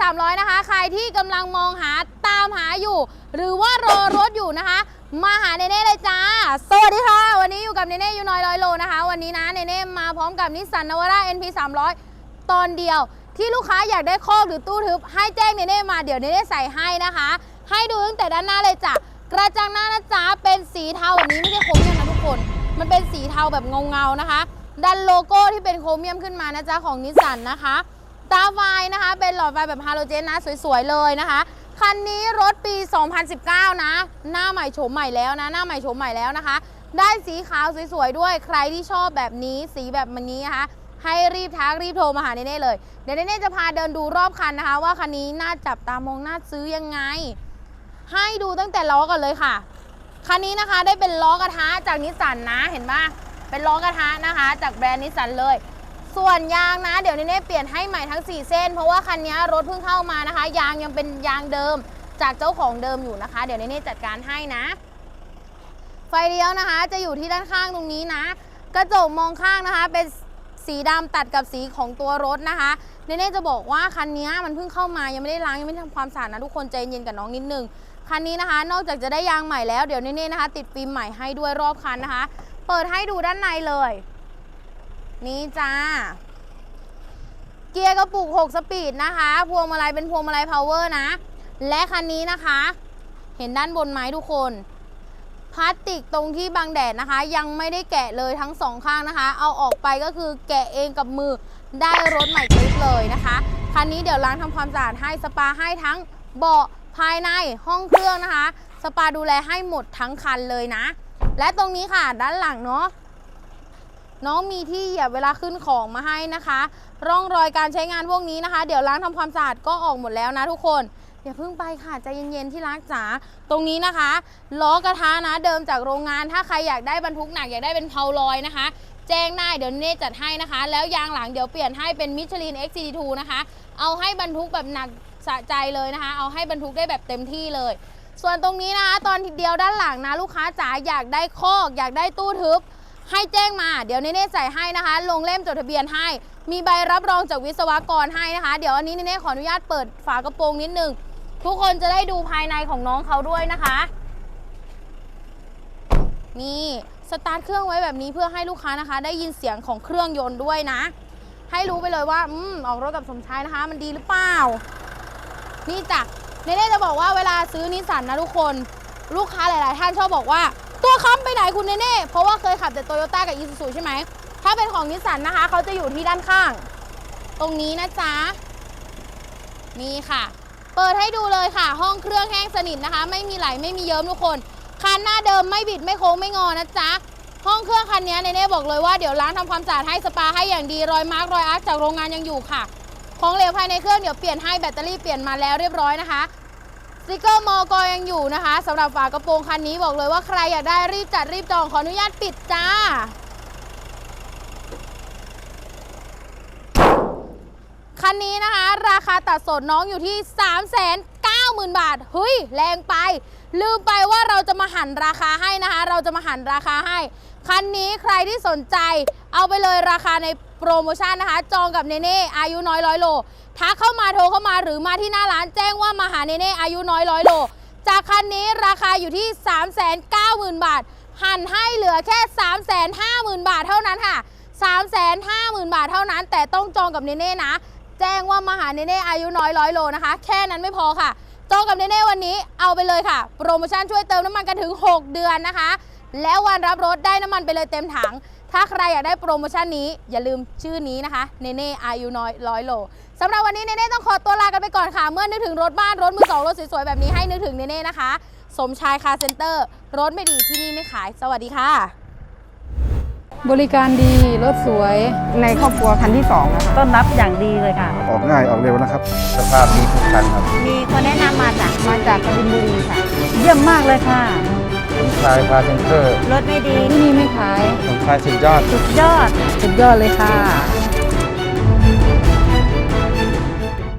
300 นะคะ ใครที่กำลังมองหาตามหาอยู่ หรือว่ารอรถอยู่นะคะ มาหาเนเน่เลยจ้า สวัสดีค่ะ วันนี้อยู่กับเนเน่ยูน้อยร้อยโลนะคะ วันนี้นะเนเน่มาพร้อมกับนิสสันนวาร่า NP 300 ตอนเดียว ที่ลูกค้าอยากได้คอกหรือตู้ทึบ ให้แจ้งเนเน่มาเดี๋ยวเนเน่ใส่ให้นะคะ ให้ดูตั้งแต่ด้านหน้าเลยจ้ะกระจังหน้านะจ๊ะเป็นสีเทาแบบนี้ไม่ใช่โครเมียมนะทุกคน มันเป็นสีเทาแบบเงาๆนะคะ ดันโลโก้ที่เป็นโครเมียมขึ้นมานะจ๊ะของนิสสันนะคะ ตาไฟนะคะ เป็นหลอดไฟแบบฮาโลเจนนะ สวย ๆ เลยนะคะ คันนี้รถปี 2019 นะ หน้าใหม่โฉมใหม่แล้วนะ หน้าใหม่โฉมใหม่แล้วนะคะ ได้สีขาวสวย ๆ ด้วย ใครที่ชอบแบบนี้ สีแบบนี้นะคะ ให้รีบทักรีบโทรมาหาเน่เลย เดี๋ยวเน่จะพาเดินดูรอบคันนะคะ ว่าคันนี้น่าจับตามองน่าซื้อยังไง ให้ดูตั้งแต่ล้อก่อนเลยค่ะ คันนี้นะคะได้เป็นล้อกระทะจากนิสสันนะ เห็นปะเป็นล้อกระทะนะคะ จากแบรนด์นิสสันเลย ส่วนยางนะเดี๋ยวเน่เปลี่ยนให้ใหม่ทั้ง 4 เส้น เพราะว่าคันนี้รถเพิ่งเข้ามานะคะ ยางยังเป็นยางเดิมจากเจ้าของเดิมอยู่นะคะ เดี๋ยวเน่จัดการให้นะ ไฟเลี้ยวนะคะ จะอยู่ที่ด้านข้างตรงนี้นะ กระจกมองข้างนะคะ เป็นสีดำตัดกับสีของตัวรถนะคะเน่จะบอกว่าคันนี้มันเพิ่งเข้ามายังไม่ได้ล้างยังไม่ได้ทำความสะอาดนะทุกคนใจเย็นกับน้องนิดนึงคันนี้นะคะ นอกจากจะได้ยางใหม่แล้วเดี๋ยวเน่นะคะ ติดฟิล์มใหม่ให้ด้วยรอบคันนะคะ เปิดให้ดูด้านในเลย นี่จ้า เกียร์กระปุก 6 สปีดนะคะ พวงมาลัยเป็นพวงมาลัยพาวเวอร์นะ และคันนี้นะคะ เห็นด้านบนไหมทุกคนพลาสติกตรงที่บังแดดนะคะ ยังไม่ได้แกะเลยทั้งสองข้างนะคะ เอาออกไปก็คือแกะเองกับมือได้รถใหม่คลิปเลยนะคะคันนี้เดี๋ยวล้างทำความสะอาดให้สปาให้ทั้งเบาะภายในห้องเครื่องนะคะ สปาดูแลให้หมดทั้งคันเลยนะ และตรงนี้ค่ะด้านหลังเนาะ น้องมีที่เหยียบเวลาขึ้นของมาให้นะคะ ร่องรอยการใช้งานพวกนี้นะคะ เดี๋ยวล้างทำความสะอาดก็ออกหมดแล้วนะทุกคนอย่าเพิ่งไปค่ะใจเย็นๆที่รักจ๋าตรงนี้นะคะล้อกระทะนะเดิมจากโรงงานถ้าใครอยากได้บรรทุกหนักอยากได้เป็นเพาลอยนะคะ แจ้งได้เดี๋ยวเน่จัดให้นะคะ แล้วยางหลังเดี๋ยวเปลี่ยนให้เป็นมิชลิน XCD2 นะคะ เอาให้บรรทุกแบบหนักสะใจเลยนะคะ เอาให้บรรทุกได้แบบเต็มที่เลย ส่วนตรงนี้นะคะ ตอนทีเดียวด้านหลังนะลูกค้าจ๋าอยากได้คอกอยากได้ตู้ทึบ ให้แจ้งมาเดี๋ยวเน่ๆใส่ให้นะคะ ลงเล่มจดทะเบียนให้ มีใบรับรองจากวิศวกรให้นะคะ เดี๋ยวอันนี้เน่ๆขออนุญาตเปิดฝากระโปรงนิดนึงทุกคนจะได้ดูภายในของน้องเขาด้วยนะคะ นี่สตาร์ทเครื่องไว้แบบนี้เพื่อให้ลูกค้านะคะ ได้ยินเสียงของเครื่องยนต์ด้วยนะ ให้รู้ไปเลยว่าอืมออกรถกับสมชายนะคะ มันดีหรือเปล่า นี่จ้ะเน่ๆจะบอกว่าเวลาซื้อนิสสันนะทุกคน ลูกค้าหลาย ๆ ท่านชอบบอกว่า ตัวค้ำไปไหนคุณเน่เพราะว่าเคยขับแต่โตโยต้ากับอีซูซูใช่ไหม ถ้าเป็นของนิสสันนะคะ เขาจะอยู่ที่ด้านข้าง ตรงนี้นะจ๊ะ นี่ค่ะ เปิดให้ดูเลยค่ะ ห้องเครื่องแห้งสนิทนะคะ ไม่มีไหลไม่มีเยิ้มทุกคน คันหน้าเดิมไม่บิดไม่โค้งไม่งอนะจ๊ะ ห้องเครื่องคันนี้เนเน่บอกเลยว่าเดี๋ยวล้างทำความสะอาดให้สปาให้อย่างดีรอยมาร์กรอยอาร์จากโรงงานยังอยู่ค่ะ ของเหลวภายในเครื่องเดี๋ยวเปลี่ยนให้แบตเตอรี่เปลี่ยนมาแล้วเรียบร้อยนะคะ สติกเกอร์มอกอยังอยู่นะคะสำหรับฝากระโปรงคันนี้บอกเลยว่าใครอยากได้รีบจัดรีบจองขออนุญาตปิดจ้า คันนี้นะคะ ราคาตัดสดน้องอยู่ที่ 3 9 0 0 0 0 บาทเฮ้ย แรงไป ลืมไปว่าเราจะมาหันราคาให้นะคะ เราจะมาหันราคาให้ คันนี้ใครที่สนใจ เอาไปเลยราคาใน โปรโมชั่นนะคะ จองกับเนเน่อายุน้อยร้อยโลทักเข้ามาโทรเข้ามาหรือมาที่หน้าร้านแจ้งว่ามาหาเนเน่อายุน้อยร้อยโล จากคันนี้ราคาอยู่ที่ 3 9 0 0 0 0 บาท หั่นให้เหลือแค่ 3 5 0 0 0 0 บาทเท่านั้นค่ะ 3 5 0 0 0 0 บาทเท่านั้น แต่ต้องจองกับเนเน่นะ แจ้งว่ามาหาเนเน่อายุน้อยร้อยโลนะคะ แค่นั้นไม่พอค่ะจองกับเนเน่วันนี้เอาไปเลยค่ะ โปรโมชั่นช่วยเติมน้ำมันกันถึง 6 เดือนนะคะ แล้ววันรับรถได้น้ำมันไปเลยเต็มถัง ถ้าใครอยากได้โปรโมชั่นนี้ อย่าลืมชื่อนี้นะคะเนเน่อายุน้อยร้อยโลสำหรับวันนี้เนเน่ต้องขอตัวลากันไปก่อนค่ะ เมื่อนึกถึงรถบ้านรถมือสองรถสวยๆแบบนี้ให้นึกถึงเนเน่นะคะ สมชายคาร์เซ็นเตอร์รถไม่ดีที่นี่ไม่ขาย สวัสดีค่ะ บริการดีรถสวยในครอบครัวคันที่สองนะคะ ต้อนรับอย่างดีเลยค่ะ ออกง่ายออกเร็วนะครับ สภาพดีทุกคันครับ มีคนแนะนำมาจากมาจากกบินบุรีค่ะ เยี่ยมมากเลยค่ะสม ชายพาเซนเตอร์ รถไม่ดีที่นี่ไม่ขาย สมชายสุดยอด สุดยอด สุดยอดเลยค่ะ